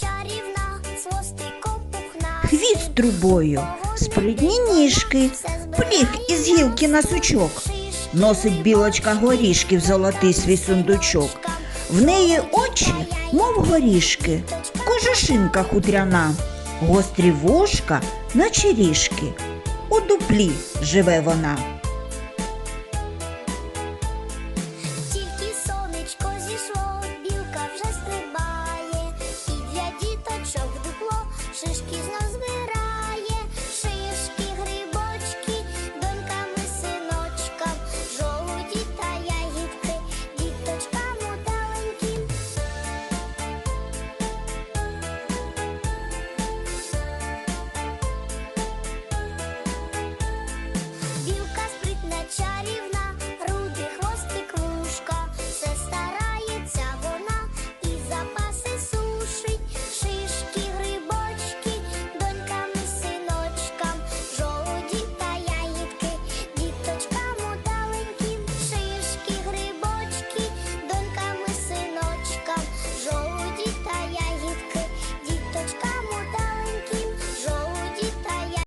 чарівна, хвостиком пухна. Хвіст трубою, спритні ніжки, пліг із гілки на сучок. Носить білочка горішки в золотий свій сундучок. В неї очі, мов горішки, кожушинка хутряна, гострі вушка, наче ріжки. У дуплі живе вона. шишки